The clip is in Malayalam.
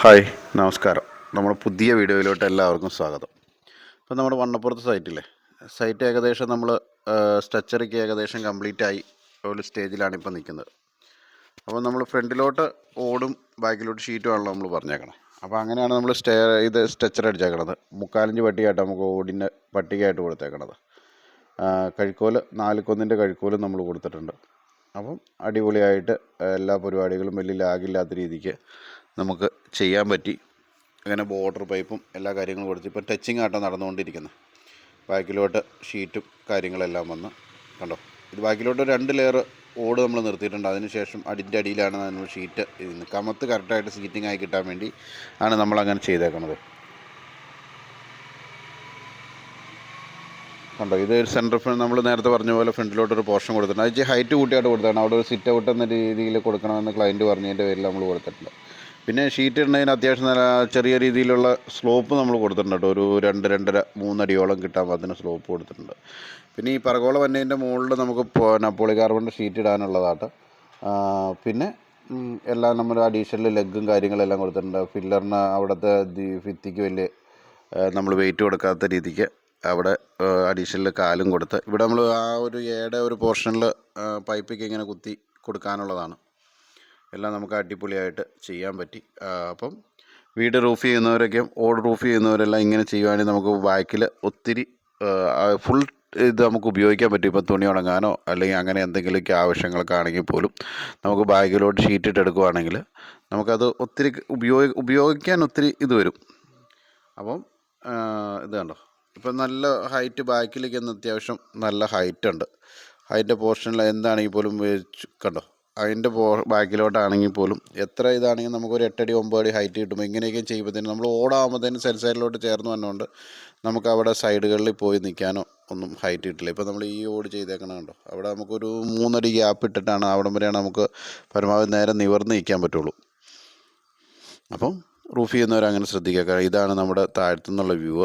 ഹായ് നമസ്കാരം. നമ്മുടെ പുതിയ വീഡിയോയിലോട്ട് എല്ലാവർക്കും സ്വാഗതം. ഇപ്പം നമ്മുടെ വണ്ണപ്പുറത്ത് സൈറ്റില്ലേ? സൈറ്റ് ഏകദേശം നമ്മൾ സ്ട്രക്ചറിക്ക് ഏകദേശം കംപ്ലീറ്റ് ആയി ഒരു സ്റ്റേജിലാണ് ഇപ്പോൾ നിൽക്കുന്നത്. അപ്പോൾ നമ്മൾ ഫ്രണ്ടിലോട്ട് ഓടും ബാക്കിലോട്ട് ഷീറ്റും ആണല്ലോ നമ്മൾ പറഞ്ഞേക്കണം. അപ്പോൾ അങ്ങനെയാണ് നമ്മൾ സ്റ്റേ ഇത് സ്ട്രക്ചർ അടിച്ചേക്കണത്. മുക്കാലഞ്ച് പട്ടികയായിട്ട് നമുക്ക് ഓടിന്റെ പട്ടികയായിട്ട് കൊടുത്തേക്കണത്. കഴിക്കോൽ നാല് കൊന്നിന്റെ കഴിക്കോലും നമ്മൾ കൊടുത്തിട്ടുണ്ട്. അപ്പം അടിപൊളിയായിട്ട് എല്ലാ പരിപാടികളും വലിയ ലാഗില്ലാത്ത രീതിക്ക് നമുക്ക് ചെയ്യാൻ പറ്റി. അങ്ങനെ ബോർഡർ പൈപ്പും എല്ലാ കാര്യങ്ങളും കൊടുത്തു ഇപ്പോൾ ടച്ചിങ് ആട്ടം നടന്നുകൊണ്ടിരിക്കുന്നത് ബാക്കിലോട്ട് ഷീറ്റും കാര്യങ്ങളെല്ലാം വന്ന് കണ്ടോ? ഇത് ബാക്കിലോട്ട് രണ്ട് ലെയർ ഓട് നമ്മൾ നിർത്തിയിട്ടുണ്ട്. അതിനുശേഷം അടിന്റെ അടിയിലാണ് നമ്മൾ ഷീറ്റ് ഇരുന്ന് കമത്ത് കറക്റ്റായിട്ട് സീറ്റിംഗ് ആയി കിട്ടാൻ വേണ്ടി ആണ് നമ്മളങ്ങനെ ചെയ്തേക്കുന്നത് കണ്ടോ? ഇത് സെന്റർ ഫ്രണ്ട് നമ്മൾ നേരത്തെ പറഞ്ഞ പോലെ ഫ്രണ്ടിലോട്ട് ഒരു പോർഷൻ കൊടുത്തിട്ടുണ്ട്. അത് ഹൈറ്റ് കൂട്ടിയായിട്ട് കൊടുത്താണ് അവിടെ ഒരു സിറ്റ് ഔട്ട് എന്ന രീതിയിൽ കൊടുക്കണമെന്ന് ക്ലയന്റ് പറഞ്ഞതിന്റെ പേരിൽ നമ്മൾ കൊടുത്തിട്ടുണ്ട്. പിന്നെ ഷീറ്റ് ഇടുന്നതിന് അത്യാവശ്യം നല്ല ചെറിയ രീതിയിലുള്ള സ്ലോപ്പ് നമ്മൾ കൊടുത്തിട്ടുണ്ട് കേട്ടോ. ഒരു രണ്ട് രണ്ടര മൂന്നടിയോളം കിട്ടാൻ പാകത്തിന് സ്ലോപ്പ് കൊടുത്തിട്ടുണ്ട്. പിന്നെ ഈ പറകോള വന്നതിന്റെ മുകളിൽ നമുക്ക് പോളി കാർബണിന്റെ ഷീറ്റ് ഇടാനുള്ളതാട്ട് പിന്നെ എല്ലാം നമ്മൾ അഡീഷണൽ ലെഗും കാര്യങ്ങളെല്ലാം കൊടുത്തിട്ടുണ്ട്. ഫില്ലറിന് അവിടുത്തെ ഫിത്തിക്ക് വലിയ നമ്മൾ വെയിറ്റ് കൊടുക്കാത്ത രീതിക്ക് അവിടെ അഡീഷണൽ കാലും കൊടുത്ത്. ഇവിടെ നമ്മൾ ആ ഒരു ഏടെ ഒരു പോർഷനിൽ പൈപ്പിക്ക് ഇങ്ങനെ കുത്തി കൊടുക്കാനുള്ളതാണ്. എല്ലാം നമുക്ക് അടിപൊളിയായിട്ട് ചെയ്യാൻ പറ്റി. അപ്പം വീട് റൂഫ് ചെയ്യുന്നവരൊക്കെ ഓട് റൂഫ് ചെയ്യുന്നവരെല്ലാം ഇങ്ങനെ ചെയ്യുവാണെങ്കിൽ നമുക്ക് ബാക്കിൽ ഒത്തിരി ഫുൾ ഇത് നമുക്ക് ഉപയോഗിക്കാൻ പറ്റും. ഇപ്പം തുണി ഉണങ്ങാനോ അല്ലെങ്കിൽ അങ്ങനെ എന്തെങ്കിലുമൊക്കെ ആവശ്യങ്ങളൊക്കെ ആണെങ്കിൽ പോലും നമുക്ക് ബാഗിലോട്ട് ഷീറ്റ് ഇട്ട് എടുക്കുവാണെങ്കിൽ നമുക്കത് ഒത്തിരി ഉപയോഗ ഉപയോഗിക്കാൻ ഒത്തിരി ഇത് വരും. അപ്പം ഇത് കണ്ടോ? ഇപ്പം നല്ല ഹൈറ്റ് ബാക്കിലേക്ക് അത്യാവശ്യം നല്ല ഹൈറ്റ് ഉണ്ട്. അതിന്റെ പോർഷനിൽ എന്താണെങ്കിൽ പോലും കണ്ടോ? അതിന്റെ പോ ബാക്കിലോട്ടാണെങ്കിൽ പോലും എത്ര ഇതാണെങ്കിൽ നമുക്കൊരു എട്ടടി ഒമ്പത് അടി ഹൈറ്റ് കിട്ടുമ്പോൾ ഇങ്ങനെയൊക്കെ ചെയ്യുമ്പോഴത്തേനും നമ്മൾ ഓടാകുമ്പോഴത്തേനും സെൽ സൈഡിലോട്ട് ചേർന്ന് വന്നുകൊണ്ട് നമുക്ക് അവിടെ സൈഡുകളിൽ പോയി നിൽക്കാനോ ഒന്നും ഹൈറ്റ് കിട്ടില്ല. ഇപ്പോൾ നമ്മൾ ഈ ഓട് ചെയ്തേക്കണം കണ്ടോ? അവിടെ നമുക്കൊരു മൂന്നടി ഗ്യാപ്പ് ഇട്ടിട്ടാണ് അവിടം വരെയാണ് നമുക്ക് പരമാവധി നേരെ നിവർന്ന് നിൽക്കാൻ പറ്റുള്ളൂ. അപ്പം റൂഫ് ചെയ്യുന്നവർ അങ്ങനെ ശ്രദ്ധിക്കുക ഇതാണ് നമ്മുടെ താഴത്തു നിന്നുള്ള വ്യൂ